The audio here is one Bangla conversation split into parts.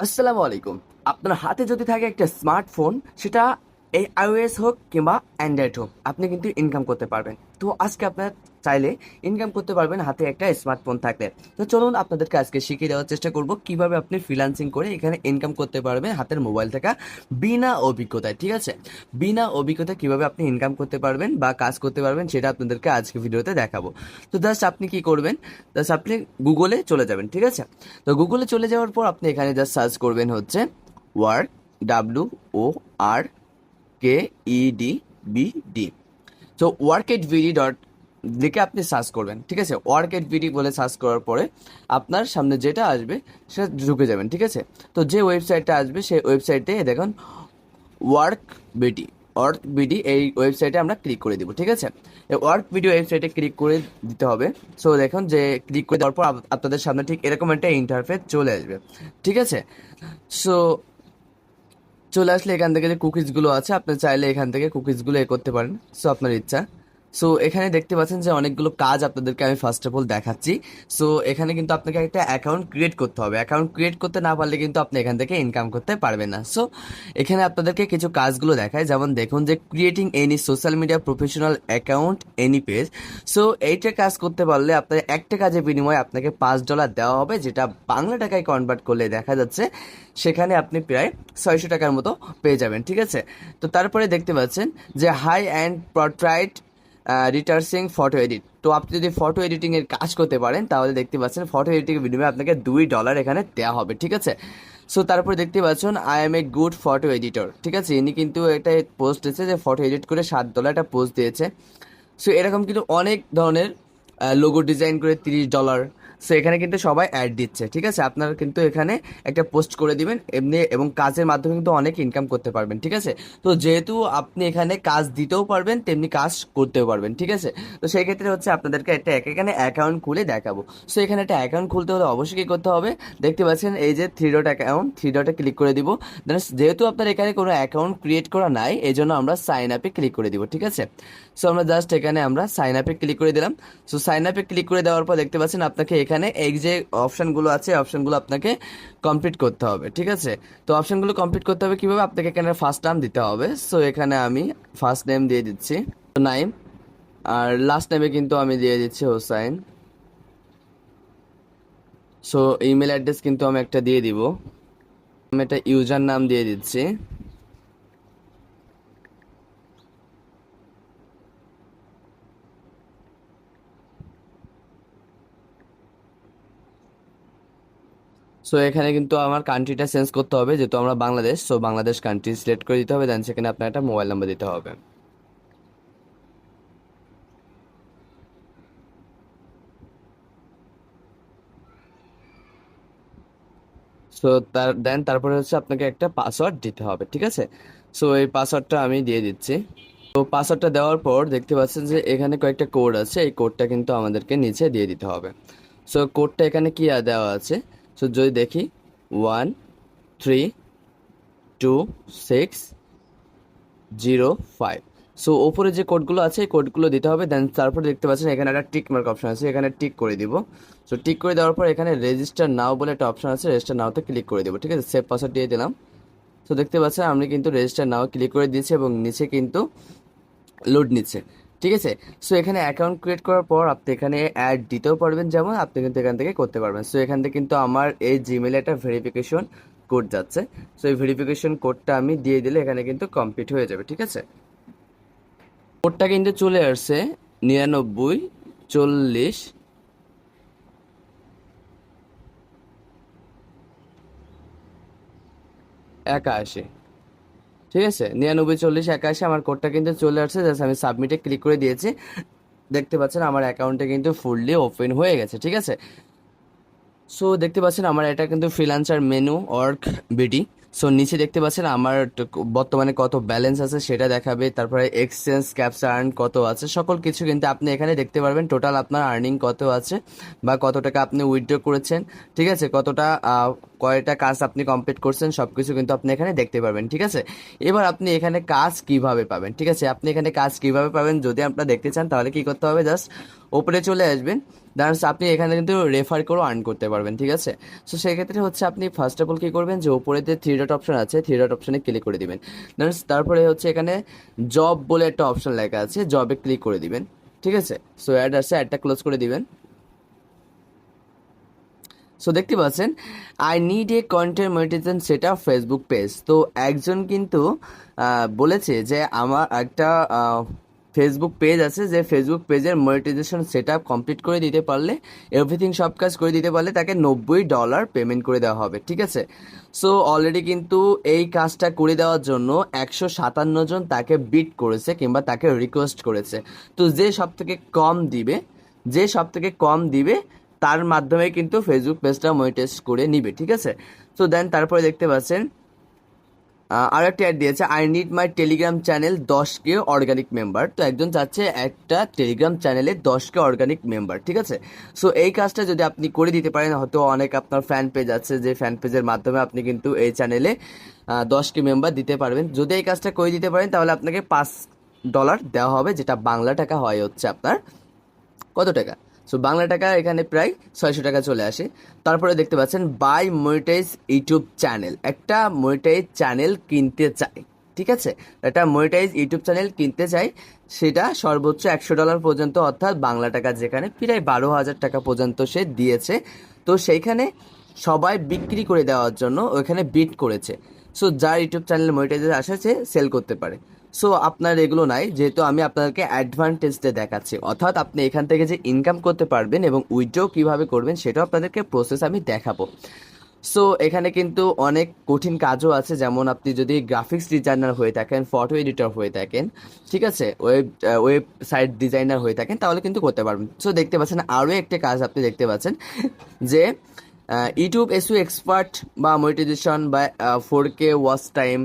আসসালামু আলাইকুম। আপনার হাতে যদি থাকে একটা স্মার্টফোন, সেটা এই আইওএস হোক কিংবা অ্যান্ড্রয়েড হোক, আপনি কিন্তু ইনকাম করতে পারবেন। তো আজকে আপনার চাইলে ইনকাম করতে পারবেন, হাতে একটা স্মার্টফোন থাকলে। তো চলুন আপনাদেরকে আজকে শিখিয়ে দেওয়ার চেষ্টা করব, কীভাবে আপনি ফ্রিল্যান্সিং করে এখানে ইনকাম করতে পারবেন হাতের মোবাইল থেকে বিনা অভিজ্ঞতায়, ঠিক আছে? বিনা অভিজ্ঞতায় কীভাবে আপনি ইনকাম করতে পারবেন বা কাজ করতে পারবেন সেটা আপনাদেরকে আজকে ভিডিওতে দেখাবো। তো জাস্ট আপনি কি করবেন জাস্ট আপনি গুগলে চলে যাবেন, ঠিক আছে? তো গুগলে চলে যাওয়ার পর আপনি এখানে জাস্ট সার্চ করবেন হচ্ছে work W O R K E D B D তো ওয়ার্ক এট ভিডি ডট লিখে আপনি সার্চ করবেন, ঠিক আছে? ওয়ার্ক এট ভিডি বলে সার্চ করার পরে আপনার সামনে যেটা আসবে সেটা ঢুকে যাবেন, ঠিক আছে? তো যে ওয়েবসাইটটা আসবে সেই ওয়েবসাইটে দেখুন ওয়ার্ক বিডি ওয়ার্ক বিডি এই ওয়েবসাইটে আমরা ক্লিক করে দিব, ঠিক আছে? ওয়ার্ক ভিডিও ওয়েবসাইটে ক্লিক করে দিতে হবে। সো দেখুন যে ক্লিক করে দেওয়ার পর আপনাদের সামনে ঠিক এরকম একটা ইন্টারফেস চলে আসবে, ঠিক আছে? সো চলে আসলে এখান থেকে যে কুকিজগুলো আছে, আপনি চাইলে এখান থেকে কুকিজগুলো এ করতে পারেন। সো আপনার ইচ্ছা। সো এখানে দেখতে পাচ্ছেন যে অনেকগুলো কাজ আপনাদেরকে আমি ফার্স্ট অফ অল দেখাচ্ছি। সো এখানে কিন্তু আপনাকে একটা অ্যাকাউন্ট ক্রিয়েট করতে হবে। অ্যাকাউন্ট ক্রিয়েট করতে না পারলে কিন্তু আপনি এখান থেকে ইনকাম করতে পারবেন না। সো এখানে আপনাদেরকে কিছু কাজগুলো দেখায়। যেমন দেখুন যে creating any social media professional account any page so এইটা কাজ করতে পারলে আপনার একটা কাজের বিনিময়ে আপনাকে পাঁচ ডলার দেওয়া হবে, যেটা বাংলা টাকায় কনভার্ট করলে দেখা যাচ্ছে সেখানে আপনি প্রায় ছয়শো টাকার মতো পেয়ে যাবেন, ঠিক আছে? তো তারপরে দেখতে পাচ্ছেন যে high and portrait retouching photo edit তো আপনি যদি ফটো এডিটিংয়ের কাজ করতে পারেন, তাহলে দেখতে পাচ্ছেন ফটো এডিটিং বিনিময়ে আপনাকে দুই ডলার এখানে দেওয়া হবে, ঠিক আছে? সো তারপরে দেখতে পাচ্ছেন I am a good photo editor ঠিক আছে? ইনি কিন্তু একটা পোস্ট দিয়েছে যে ফটো এডিট করে সাত ডলার একটা পোস্ট দিয়েছে। সো এরকম কিন্তু অনেক ধরনের লোগো ডিজাইন করে তিরিশ ডলার সো এখানে কিন্তু সবাই অ্যাড দিচ্ছে, ঠিক আছে? আপনারা কিন্তু এখানে একটা পোস্ট করে দিবেন, এমনি এবং কাজের মাধ্যমে কিন্তু অনেক ইনকাম করতে পারবেন, ঠিক আছে? তো যেহেতু আপনি এখানে কাজ দিতেও পারবেন, তেমনি কাজ করতেও পারবেন, ঠিক আছে? তো সেই ক্ষেত্রে হচ্ছে আপনাদেরকে একটা এক এখানে অ্যাকাউন্ট খুলে দেখাবো। সো এখানে একটা অ্যাকাউন্ট খুলতে হলে অবশ্যই কী করতে হবে? দেখতে পাচ্ছেন এই যে থ্রি ডট অ্যাকাউন্ট থ্রি ডটে ক্লিক করে দিব। দেন যেহেতু আপনার এখানে কোনো অ্যাকাউন্ট ক্রিয়েট করা নাই এই জন্য আমরা সাইন আপে ক্লিক করে দিব, ঠিক আছে? সো আমরা জাস্ট এখানে আমরা সাইন আপে ক্লিক করে দিলাম। সো সাইন আপে ক্লিক করে দেওয়ার পর দেখতে পাচ্ছেন আপনাকে এখানে এই যে অপশানগুলো আছে অপশানগুলো আপনাকে কমপ্লিট করতে হবে, ঠিক আছে? তো অপশানগুলো কমপ্লিট করতে হবে কীভাবে? আপনাকে এখানে ফার্স্ট নাম দিতে হবে। সো এখানে আমি ফার্স্ট নেম দিয়ে দিচ্ছি। নাইম। আর লাস্ট নেমে কিন্তু আমি দিয়ে দিচ্ছি হোসাইন। সো ইমেল অ্যাড্রেস কিন্তু আমি একটা দিয়ে দিব। আমি একটা ইউজার নাম দিয়ে দিচ্ছি। সো এখানে কিন্তু আমার কান্ট্রিটা চেঞ্জ করতে হবে, যেহেতু আমরা Bangladesh so Bangladesh country select করে দিতে হবে দেন সেখানে আপনার একটা মোবাইল নাম্বার দিতে হবে। সো তার দেন তারপরে হচ্ছে আপনাকে একটা পাসওয়ার্ড দিতে হবে, ঠিক আছে? সো এই পাসওয়ার্ডটা আমি দিয়ে দিচ্ছি। তো পাসওয়ার্ডটা দেওয়ার পর দেখতে পাচ্ছেন যে এখানে কয়েকটা কোড আছে, এই কোডটা কিন্তু আমাদেরকে নিচে দিয়ে দিতে হবে। সো কোডটা এখানে কি দেওয়া আছে? সো যদি দেখি one three two six zero five so ওপরে যে কোডগুলো আছে, এই কোডগুলো দিতে হবে দেন তারপরে দেখতে পাচ্ছেন এখানে একটা টিক মার্ক অপশন আছে, এখানে টিক করে দিব। সো টিক করে দেওয়ার পর এখানে রেজিস্টার নাও বলে একটা অপশন আছে রেজিস্টার নাওতে ক্লিক করে দেবো, ঠিক আছে? সেভ পাসওয়ার্ড দিয়ে দিলাম। তো দেখতে পাচ্ছেন আমি কিন্তু রেজিস্টার নাও ক্লিক করে দিয়েছি এবং নিচে কিন্তু লোড নিচ্ছে। ঠিক আছে? সো এখানে অ্যাকাউন্ট ক্রিয়েট করার পর আপনি এখানে অ্যাড দিতেও পারবেন। যেমন আপনি কিন্তু এখান থেকে করতে পারবেন। সো এখান থেকে কিন্তু আমার এই জিমেলে একটা ভেরিফিকেশন কোড যাচ্ছে। সো এই ভেরিফিকেশন কোডটা আমি দিয়ে দিলে এখানে কিন্তু কমপ্লিট হয়ে যাবে, ঠিক আছে? কোডটা কিন্তু চলে আসছে নিরানব্বই চল্লিশ একাশি। ঠিক আছে? নিরানব্বই, চল্লিশ, একাশি আমার কোডটা কিন্তু চলে আসছে। জাস্ট আমি সাবমিটে ক্লিক করে দিয়েছি। দেখতে পাচ্ছেন আমার অ্যাকাউন্টে কিন্তু ফুললি ওপেন হয়ে গেছে, ঠিক আছে? সো দেখতে পাচ্ছেন আমার এটা কিন্তু freelancer menu work B D so দেখতে পাচ্ছেন আমার বর্তমানে কত ব্যালেন্স আছে সেটা দেখাবে। তারপরে এক্সচেঞ্জ ক্যাপসা আর্ন কত আছে, সকল কিছু কিন্তু আপনি এখানে দেখতে পারবেন। টোটাল আপনার আর্নিং কত আছে বা কত টাকা আপনি উইথড্র করেছেন, ঠিক আছে? কতটা কয়টা কাজ আপনি কমপ্লিট করছেন সব কিছু কিন্তু আপনি এখানে দেখতে পারবেন, ঠিক আছে? এবার আপনি এখানে কাজ কীভাবে পাবেন, ঠিক আছে? আপনি এখানে কাজ কীভাবে পাবেন যদি আপনারা দেখতে চান, তাহলে কি করতে হবে? জাস্ট ওপরে চলে আসবেন। দ্যাটস আপনি এখানে কিন্তু রেফার করেও আর্ন করতে পারবেন, ঠিক আছে? সো সেক্ষেত্রে হচ্ছে আপনি ফার্স্ট অফ অল কী করবেন? যে ওপরে যে থ্রি ডট অপশন আছে থ্রি ডট অপশনে ক্লিক করে দিবেন। দ্যাটস তারপরে হচ্ছে এখানে জব বলে একটা অপশন লেখা আছে জবে ক্লিক করে দিবেন, ঠিক আছে? সো অ্যাড আছে অ্যাডটা ক্লোজ করে দিবেন। সো দেখতে পাচ্ছেন I need a content monetization set up Facebook page তো একজন কিন্তু বলেছে যে আমার একটা ফেসবুক পেজ আছে যে ফেসবুক পেজের মনিটাইজেশন সেট আপ কমপ্লিট করে দিতে পারলে এভরিথিং সব কাজ করে দিতে পারলে তাকে নব্বই ডলার পেমেন্ট করে দেওয়া হবে, ঠিক আছে? সো অলরেডি কিন্তু এই কাজটা করে দেওয়ার জন্য একশো সাতান্ন জন তাকে বিট করেছে কিংবা তাকে রিকোয়েস্ট করেছে। তো যে সব থেকে কম দিবে, যে সব থেকে কম দিবে, তার মাধ্যমে কিন্তু ফেসবুক পেজটা মনিটাইজ করে নিবে, ঠিক আছে? সো দেন তারপরে দেখতে পাচ্ছেন আর একটা অ্যাড দিয়েছে I need my Telegram channel দশ কে অর্গানিক মেম্বার তো একজন চাচ্ছে একটা টেলিগ্রাম চ্যানেলে দশ কে অর্গানিক মেম্বার ঠিক আছে? সো এই কাজটা যদি আপনি করে দিতে পারেন, হয়তো অনেক আপনার ফ্যান পেজ আছে, যে ফ্যান পেজের মাধ্যমে আপনি কিন্তু এই চ্যানেলে দশ কে মেম্বার দিতে পারবেন। যদি এই কাজটা করে দিতে পারেন, তাহলে আপনাকে পাঁচ ডলার দেওয়া হবে, যেটা বাংলা টাকা হয় হচ্ছে আপনার, কত টাকা? সো বাংলা টাকা এখানে প্রায় ছয়শো টাকা চলে আসে। তারপরে দেখতে পাচ্ছেন বাই মনিটাইজ ইউটিউব চ্যানেল। একটা মনিটাইজ চ্যানেল কিনতে চাই ঠিক আছে? একটা মনিটাইজ ইউটিউব চ্যানেল কিনতে চাই সেটা সর্বোচ্চ একশো ডলার পর্যন্ত, অর্থাৎ বাংলা টাকা যেখানে প্রায় বারো হাজার টাকা পর্যন্ত সে দিয়েছে। তো সেইখানে সবাই বিক্রি করে দেওয়ার জন্য ওইখানে বিট করেছে। সো যার ইউটিউব চ্যানেল মনিটাইজের আসে সে সেল করতে পারে। সো আপনার এগুলো নাই, যেহেতু আমি আপনাদেরকে অ্যাডভান্টেজটা দেখাচ্ছি। অর্থাৎ আপনি এখান থেকে যে ইনকাম করতে পারবেন এবং উইথড্র কীভাবে করবেন, সেটাও আপনাদেরকে প্রসেস আমি দেখাবো। সো এখানে কিন্তু অনেক কঠিন কাজও আছে, যেমন আপনি যদি গ্রাফিক্স ডিজাইনার হয়ে থাকেন ফটো এডিটর হয়ে থাকেন, ঠিক আছে? ওয়েব ওয়েবসাইট ডিজাইনার হয়ে থাকেন, তাহলে কিন্তু করতে পারবেন। সো দেখতে পাচ্ছেন, আরও একটা কাজ আপনি দেখতে পাচ্ছেন, যে ইউটিউব এসু এক্সপার্ট বা মনিটাইজেশন বা four K watch time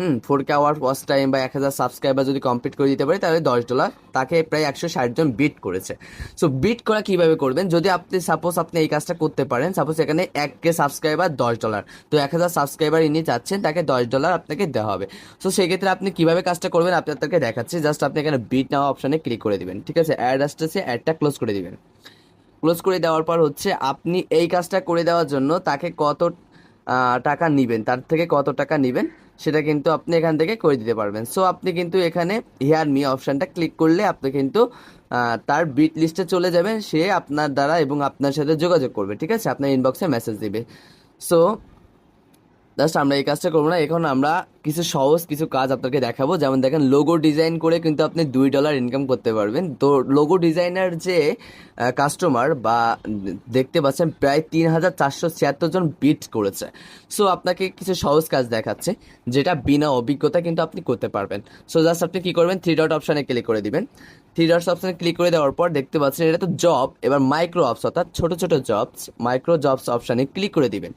hmm four K hour watch time বা এক হাজার সাবস্ক্রাইবার যদি কমপ্লিট করে দিতে পারে, তাহলে দশ ডলার তাকে প্রায় একশো ষাট জন বিট করেছে। সো বিট করা কীভাবে করবেন? যদি আপনি সাপোজ আপনি এই কাজটা করতে পারেন সাপোজ এখানে এক কে সাবস্ক্রাইবার দশ ডলার তো এক হাজার সাবস্ক্রাইবার ইনি চাচ্ছেন, তাকে দশ ডলার আপনাকে দেওয়া হবে। সো সেক্ষেত্রে আপনি কীভাবে কাজটা করবেন? আপনি আপনাকে দেখাচ্ছি। জাস্ট আপনি এখানে বিট নেওয়া অপশানে ক্লিক করে দিবেন। ঠিক আছে? অ্যাড আসতেছে অ্যাডটা ক্লোজ করে দিবেন। ক্লোজ করে দেওয়ার পর হচ্ছে, আপনি এই কাজটা করে দেওয়ার জন্য তাকে কত টাকা নিবেন? তার থেকে কত টাকা নিবেন? সেটা কিন্তু আপনি এখান থেকে করে দিতে পারবেন। সো আপনি কিন্তু এখানে হেয়ার মি অপশানটা ক্লিক করলে আপনি কিন্তু তার বিট লিস্টে চলে যাবেন সে আপনার দ্বারা এবং আপনার সাথে যোগাযোগ করবে। ঠিক আছে? আপনার ইনবক্সে মেসেজ দিবে। সো জাস্ট আমরা এই কাজটা করব না। এখন আমরা কিছু সহজ কিছু কাজ আপনাকে দেখাবো। যেমন দেখেন লোগো ডিজাইন করে কিন্তু আপনি দুই ডলার ইনকাম করতে পারবেন। তো লোগো ডিজাইনার যে কাস্টমার বা দেখতে পাচ্ছেন, প্রায় তিন হাজার চারশো ছিয়াত্তর জন বিট করেছে। সো আপনাকে কিছু সহজ কাজ দেখাচ্ছে, যেটা বিনা অভিজ্ঞতা কিন্তু আপনি করতে পারবেন। সো জাস্ট আপনি কী করবেন থ্রি ডট অপশানে ক্লিক করে দিবেন। থ্রি ডটস অপশানে ক্লিক করে দেওয়ার পর দেখতে পাচ্ছেন, এটা তো জব এবার মাইক্রো অপস অর্থাৎ ছোটো ছোটো জবস মাইক্রো জবস অপশানে ক্লিক করে দিবেন।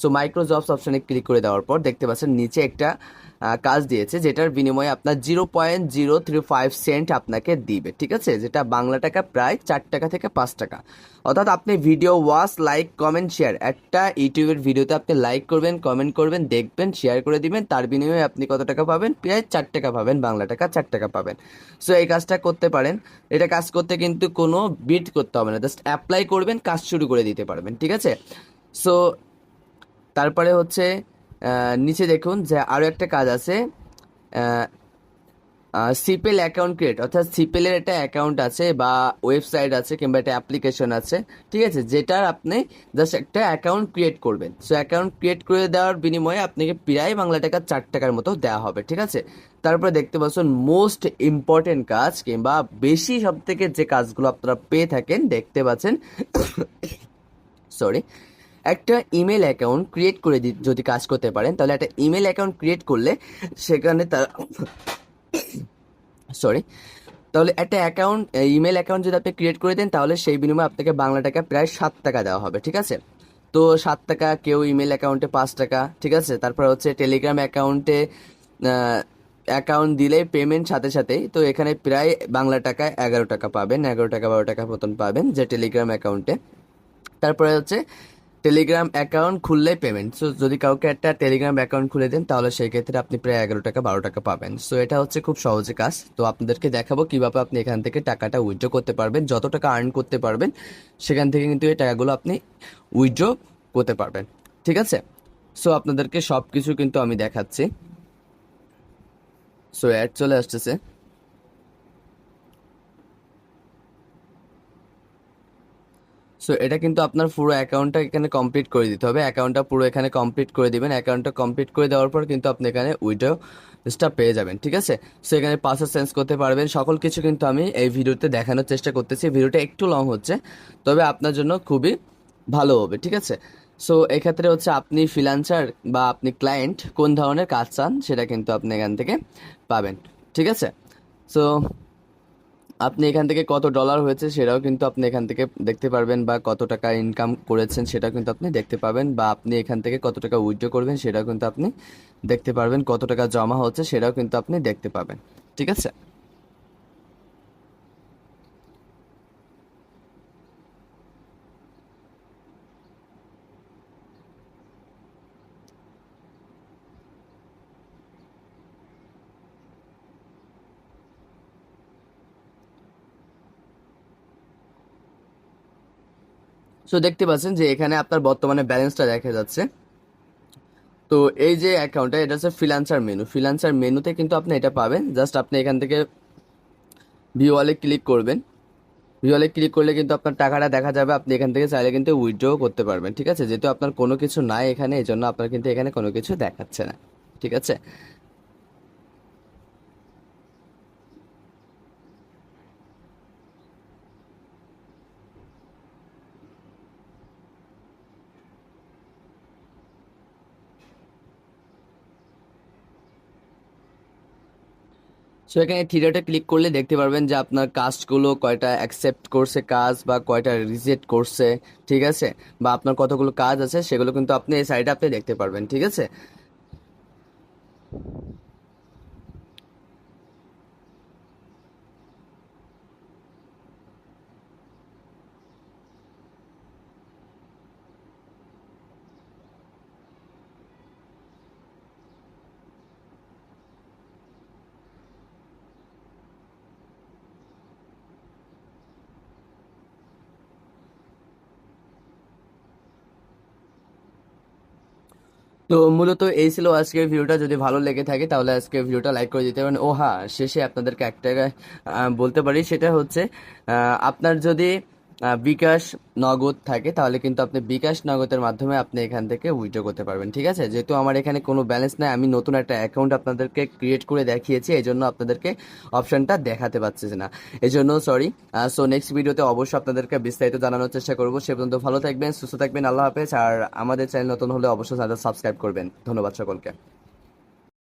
সো মাইক্রো জবস অপশানে ক্লিক করে দেওয়ার পর দেখতে পাচ্ছেন নিচে একটা কাজ দিয়েছে যেটার বিনিময়ে আপনার zero point zero three five cent আপনাকে দিবে, ঠিক আছে? যেটা বাংলা টাকা প্রায় চার টাকা থেকে পাঁচ টাকা। অর্থাৎ আপনি video watch like comment share একটা ইউটিউবের ভিডিওতে আপনি লাইক করবেন কমেন্ট করবেন, দেখবেন শেয়ার করে দিবেন, তার বিনিময়ে আপনি কত টাকা পাবেন? প্রায় চার টাকা পাবেন, বাংলা টাকা চার টাকা পাবেন। সো এই কাজটা করতে পারেন। এটা কাজ করতে কিন্তু কোনো বিট করতে হবে না জাস্ট অ্যাপ্লাই করবেন, কাজ শুরু করে দিতে পারবেন, ঠিক আছে? সো তারপরে হচ্ছে নিচে দেখুন যে আরও একটা কাজ আছে। সিপেল অ্যাকাউন্ট ক্রিয়েট অর্থাৎ সিপেলের একটা অ্যাকাউন্ট আছে বা ওয়েবসাইট আছে কিংবা একটা অ্যাপ্লিকেশন আছে, ঠিক আছে? যেটার আপনি জাস্ট একটা অ্যাকাউন্ট ক্রিয়েট করবেন। সো অ্যাকাউন্ট ক্রিয়েট করে দেওয়ার বিনিময়ে আপনাকে প্রায় বাংলা টাকা চার টাকার মতো দেওয়া হবে, ঠিক আছে? তারপরে দেখতে পাচ্ছেন মোস্ট ইম্পর্টেন্ট কাজ কিংবা বেশি সব থেকে যে কাজগুলো আপনারা পেয়ে থাকেন, দেখতে পাচ্ছেন সরি একটা ইমেল অ্যাকাউন্ট ক্রিয়েট করে যদি কাজ করতে পারেন, তাহলে একটা ইমেল অ্যাকাউন্ট ক্রিয়েট করলে সেখানে তার সরি তাহলে একটা অ্যাকাউন্ট ইমেল অ্যাকাউন্ট যদি আপনি ক্রিয়েট করে দেন, তাহলে সেই বিনিময়ে আপনাকে বাংলা টাকা প্রায় সাত টাকা দেওয়া হবে, ঠিক আছে? তো সাত টাকা, কেউ ইমেল অ্যাকাউন্টে পাঁচ টাকা, ঠিক আছে? তারপর হচ্ছে টেলিগ্রাম অ্যাকাউন্টে অ্যাকাউন্ট দিলে পেমেন্ট সাথে সাথেই, তো এখানে প্রায় বাংলা টাকায় এগারো টাকা পাবেন, এগারো টাকা, বারো টাকা মতন পাবেন যে টেলিগ্রাম অ্যাকাউন্টে তারপরে হচ্ছে টেলিগ্রাম অ্যাকাউন্ট খুললেই পেমেন্ট সো যদি কাউকে একটা টেলিগ্রাম অ্যাকাউন্ট খুলে দেন, তাহলে সেই ক্ষেত্রে আপনি প্রায় এগারো টাকা, বারো টাকা পাবেন। সো এটা হচ্ছে খুব সহজে কাজ। তো আপনাদেরকে দেখাবো কীভাবে আপনি এখান থেকে টাকাটা উইথড্র করতে পারবেন, যত টাকা আর্ন করতে পারবেন, সেখান থেকে কিন্তু এই টাকাগুলো আপনি উইথড্র করতে পারবেন। ঠিক আছে? সো আপনাদেরকে সব কিছু কিন্তু আমি দেখাচ্ছি। সো অ্যাড চলে আসতেছে। সো এটা কিন্তু আপনার পুরো অ্যাকাউন্টটা এখানে কমপ্লিট করে দিতে হবে। অ্যাকাউন্টটা পুরো এখানে কমপ্লিট করে দিবেন। অ্যাকাউন্টটা কমপ্লিট করে দেওয়ার পর কিন্তু আপনি এখানে উইডো টা পেয়ে যাবেন, ঠিক আছে? সো এখানে পাসওয়ার্ড চেঞ্জ করতে পারবেন। সকল কিছু কিন্তু আমি এই ভিডিওতে দেখানোর চেষ্টা করতেছি। ভিডিওটা একটু লং হচ্ছে, তবে আপনার জন্য খুবই ভালো হবে, ঠিক আছে? সো এক্ষেত্রে হচ্ছে আপনি ফ্রিল্যান্সার বা আপনি ক্লায়েন্ট কোন ধরনের কাজ চান সেটা কিন্তু আপনি এখান থেকে পাবেন, ঠিক আছে? সো আপনি এখান থেকে কত ডলার হয়েছে সেটাও কিন্তু আপনি এখান থেকে দেখতে পারবেন বা কত টাকা ইনকাম করেছেন সেটা কিন্তু আপনি দেখতে পাবেন বা আপনি এখান থেকে কত টাকা উইথড্র করবেন সেটাও কিন্তু আপনি দেখতে পারবেন, কত টাকা জমা হচ্ছে সেটাও কিন্তু আপনি দেখতে পাবেন। ঠিক আছে? সো দেখতে পাচ্ছেন যে এখানে আপনার বর্তমানে ব্যালেন্সটা দেখা যাচ্ছে। তো এই যে অ্যাকাউন্টটা এটা হচ্ছে ফ্রিল্যান্সার মেনু ফ্রিল্যান্সার মেনুতে কিন্তু আপনি এটা পাবেন। জাস্ট আপনি এখান থেকে ভিওয়ালে ক্লিক করবেন। ভিওয়ালে ক্লিক করলে কিন্তু আপনার টাকাটা দেখা যাবে। আপনি এখান থেকে চাইলে কিন্তু উইথড্র করতে পারবেন, ঠিক আছে? যেহেতু আপনার কোনো কিছু নাই এখানে এই জন্য আপনার কিন্তু এখানে কোনো কিছু দেখাচ্ছে না, ঠিক আছে? সো এখানে থ্রিডটে ক্লিক করলে দেখতে পারবেন যে আপনার কাজগুলো কয়টা অ্যাকসেপ্ট করছে কাজ বা কয়টা রিজেক্ট করছে, ঠিক আছে? বা আপনার কতগুলো কাজ আছে, সেগুলো কিন্তু আপনি এই সাইডে আপনি দেখতে পারবেন, ঠিক আছে? তো মূলত এই ছিল আজকের ভিডিওটা। যদি ভালো লেগে থাকে, তাহলে আজকের ভিডিওটা লাইক করে দিতে পারেন। ও হ্যাঁ শেষে আপনাদেরকে একটা বলতে পারি, সেটা হচ্ছে আপনার যদি বিকাশ নগদ থাকে, তাহলে কিন্তু আপনি বিকাশ নগদের মাধ্যমে আপনি এখান থেকে উইথড্র করতে পারবেন, ঠিক আছে? যেহেতু আমার এখানে কোনো ব্যালেন্স নাই, আমি নতুন একটা অ্যাকাউন্ট আপনাদেরকে ক্রিয়েট করে দেখিয়েছি এই জন্য আপনাদেরকে অপশনটা দেখাতে পারছি না। এই জন্য সরি সো নেক্সট ভিডিওতে অবশ্যই আপনাদেরকে বিস্তারিত জানানোর চেষ্টা করব। সে পর্যন্ত ভালো থাকবেন, সুস্থ থাকবেন, আল্লাহ হাফেজ, আর আমাদের চ্যানেল নতুন হলে অবশ্যই সাবস্ক্রাইব করবেন। ধন্যবাদ সকলকে।